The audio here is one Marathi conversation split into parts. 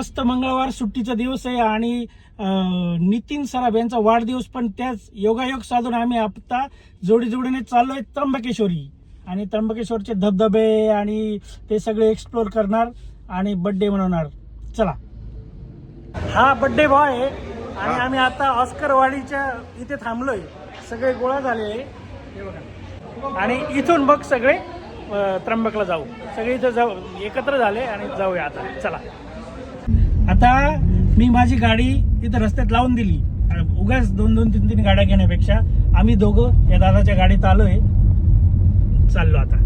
आज मस्त मंगळवार सुट्टीचा दिवस आहे आणि नितीन सराफ यांचा वाढदिवस पण त्याच योगायोग साधून आम्ही आता जोडी जोडीने चाललोय त्र्यंबकेश्वरी. आणि त्र्यंबकेश्वरचे धबधबे आणि ते सगळे एक्सप्लोर करणार आणि बर्थडे मनवणार. चला. हा बर्थडे बॉय आहे आणि आम्ही आता ऑस्कर वाडीच्या इथे थांबलोय. सगळे गोळा हे बघा. आणि इथून बघ सगळे त्र्यंबकला जाऊ. सगळे इथं जाऊ. एकत्र झाले आणि जाऊया आता. चला. आता मी माझी गाडी तिथं रस्त्यात लावून दिली. उगाच दोन दोन तीन तीन गाड्या घेण्यापेक्षा आम्ही दोघं या दादाच्या गाडीत आलोय. चाललो आता.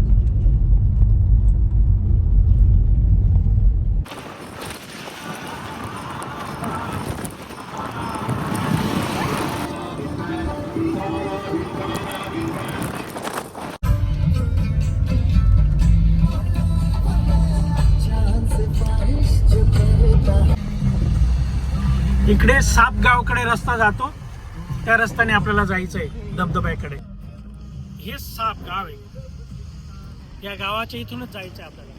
इकडे सापगावकडे रस्ता जातो. त्या रस्त्याने आपल्याला जायचंय धबधब्याकडे. हे साप गाव आहे. या गावाच्या इथूनच जायचं आहे आपल्याला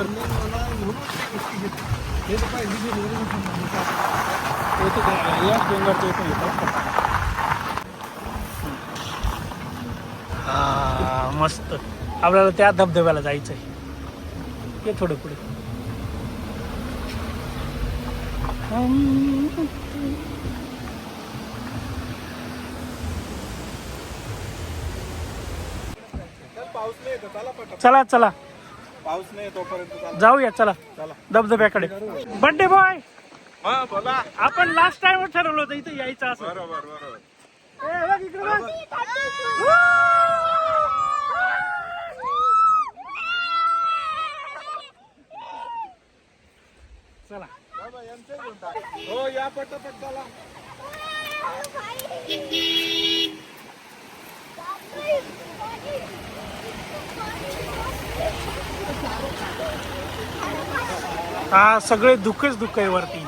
वर्ष भरले याच येतात मस्त. आपल्याला त्या धबधब्याला जायचंय. ये थोडं पुढे. चला चला. पाऊस नाही तोपर्यंत जाऊया चला. चला. धबधब्याकडे. Birthday boy. हा बोला. आपण लास्ट टाइम ठरवलं होतं इथे यायचं असं. बरोबर बरोबर. ए, बघ इकडे बघ. चला. हो या पटापट चला. हा सगळे दुःखच दुःख आहे वरती.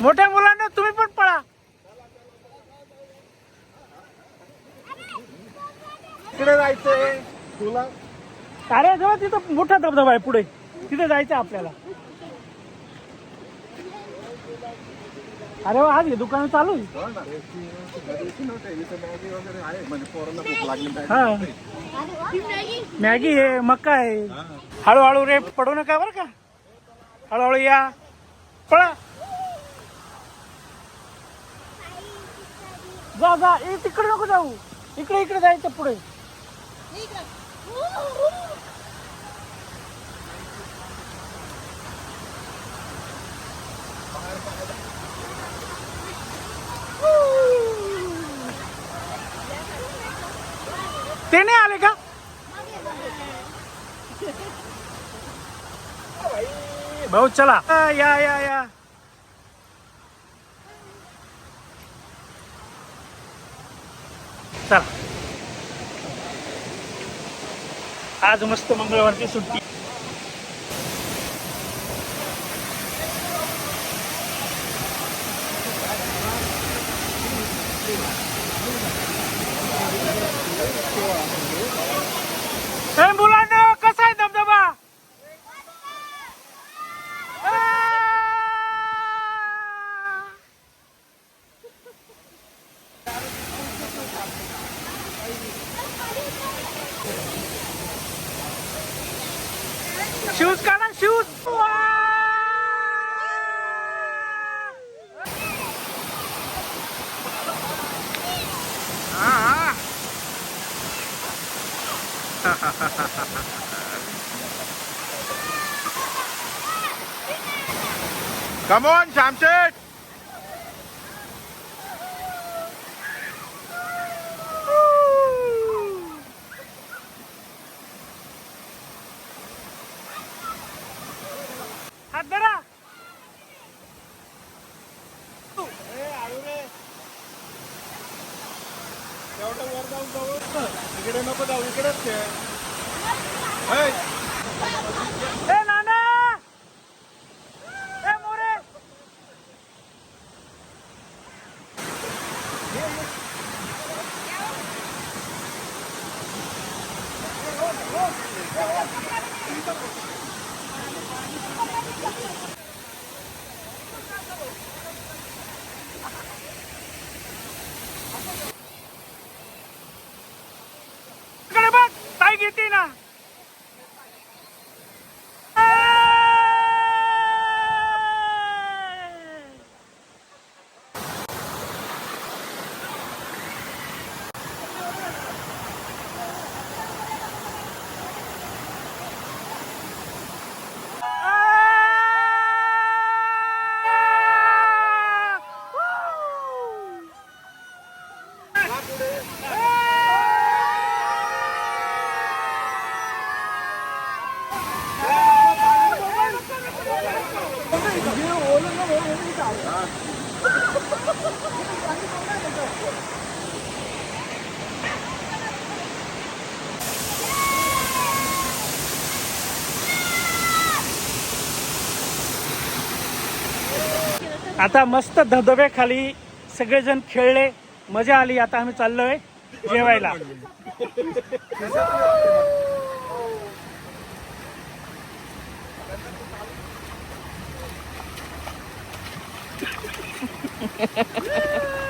मोठ्या मुलांना तुम्ही पण पळा. तिकडे जायचंय. तुला? अरे जेव्हा तिथं मोठा धबधबा आहे पुढे. तिथे जायचं आपल्याला. अरे वा आज हे दुकान चालू आहे. हो ना. मॅगी आहे हा. मॅगी मक्का आहे. हळूहळू रे पडू नका बरं का. हळूहळू या. पळा. जा जा. ए तिकडे नको जाऊ. इकडे इकडे जायचं पुढे. ते नाही आले का? भाऊ चला. या या या. चला. आज मस्त मंगळवारची सुट्टी. Thank you. कसा आहे धबधबा आ! शूज काढा Come on, Jamshed! হাত দাঁড়া एवढं वर जाऊन जाऊ इकडे नको जाऊ इकडेच आता मस्त धबधब्याखाली सगळेजण खेळले. मजा आली. आता आम्ही चाललोय जेवायला.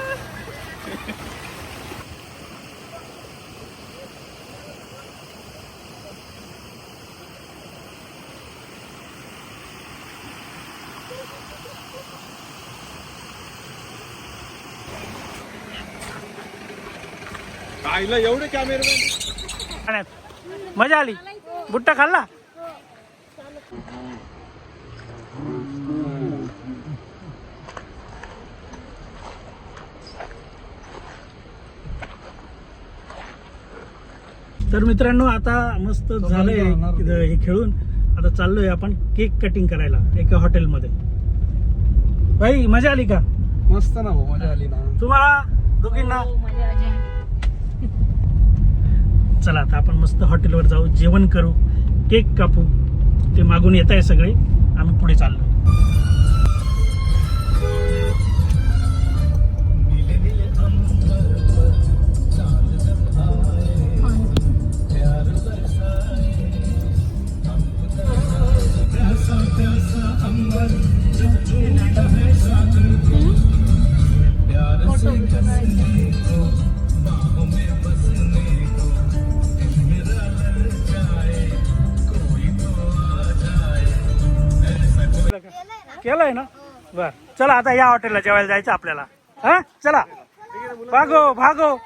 आईला एवढे कॅमेरामॅन पाण्यात मजा आली. बुट्टा खाल्ला? तर मित्रांनो आता मस्त झालंय हे खेळून. आता चाललोय आपण केक कटिंग करायला एका हॉटेलमध्ये. भाई मजा आली का? मस्त ना भाऊ मजा आली ना. तुम्हाला दोघींना चला आता आपण मस्त हॉटेलवर जाऊ जेवण करू केक कापू ते मागून येत आहे सगळे आम्ही पुढे चाललो. आहे ना? बर. चला आता या हॉटेलला जेवायला जायचं आपल्याला. हा? चला. भागो भागो.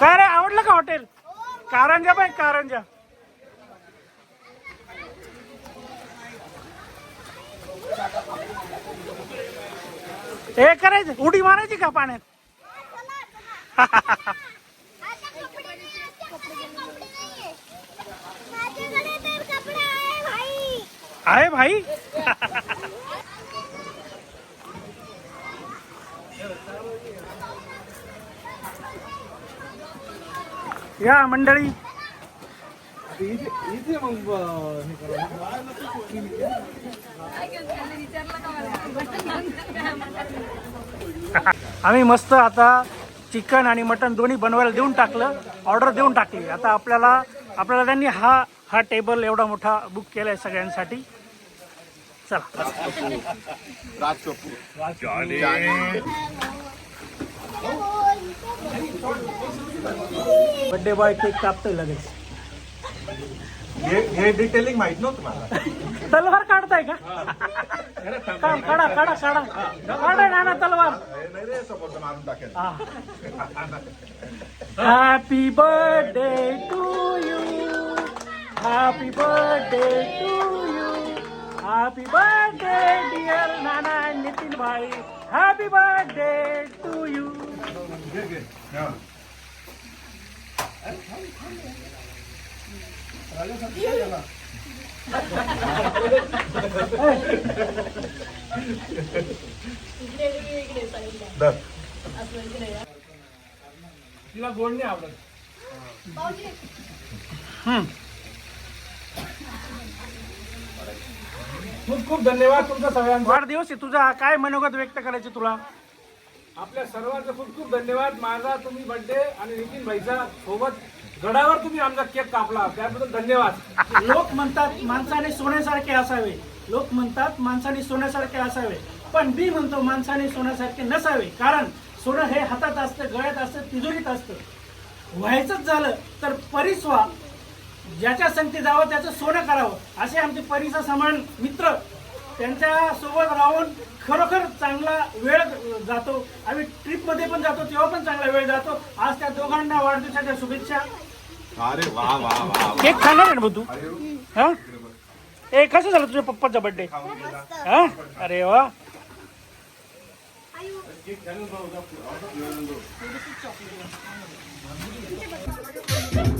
काय रे आवडलं का हॉटेल? कारंजा बाई कारंजा. हे करायचं उडी मारायची का पाण्यात? आहे भाई. या मंडळी. मग आम्ही मस्त आता चिकन आणि मटन दोन्ही बनवायला देऊन टाकलं ऑर्डर देऊन टाकली. आता आपल्याला आपल्याला त्यांनी हा हा टेबल एवढा मोठा बुक केलाय सगळ्यांसाठी. चला. Raj Kapoor birthday boy cake कापतोय लगेच. हे हे डिटेलिंग माहित नव्हतं मला. तलवार काढताय का? काढा काढा काढा काढा. काढा ना ना तलवार. नाही रे समोरचं मारून टाकेल. Happy birthday to you happy birthday to you happy birthday dear Nana Nitin भाई हॅपी बर्थडे टू यू धर. तिला गोड नाही आवडत. खूप खूप धन्यवाद तुमचा सगळ्यांचा. वाढदिवस आहे. तुझा काय मनोगत व्यक्त करायचे तुला? आपल्या सर्वांचं खूप खूप धन्यवाद. माझा तुम्ही बर्थडे आणि नितीन भाईचा सोबत गडावर तुम्ही आमचा केक कापला. त्याबद्दल धन्यवाद. लोक म्हणतात माणसाने सोन्यासारखे असावे. लोक म्हणतात माणसाने सोन्यासारखे असावे. पण मी म्हणतो माणसाने सोन्यासारखे नसावे. कारण सोनं हे हातात असतं गळ्यात असतं तिजोरीत असतं. व्हायचंच झालं तर परीस व्हा ज्याच्या संगती जावं त्याचं सोनं करावं. असे आमचे परिसर समान मित्र. त्यांच्यासोबत राहून खरोखर चांगला वेळ जातो. आम्ही ट्रिपमध्ये पण जातो तेव्हा पण चांगला वेळ जातो. आज त्या दोघांना वाढदिवसाच्या शुभेच्छा. अरे वा वा वा वा. केक खाणार आहे ना भाऊ तू हा. ए कसं झालं तुझ्या पप्पाचा बर्थडे हा? अरे वा. कशी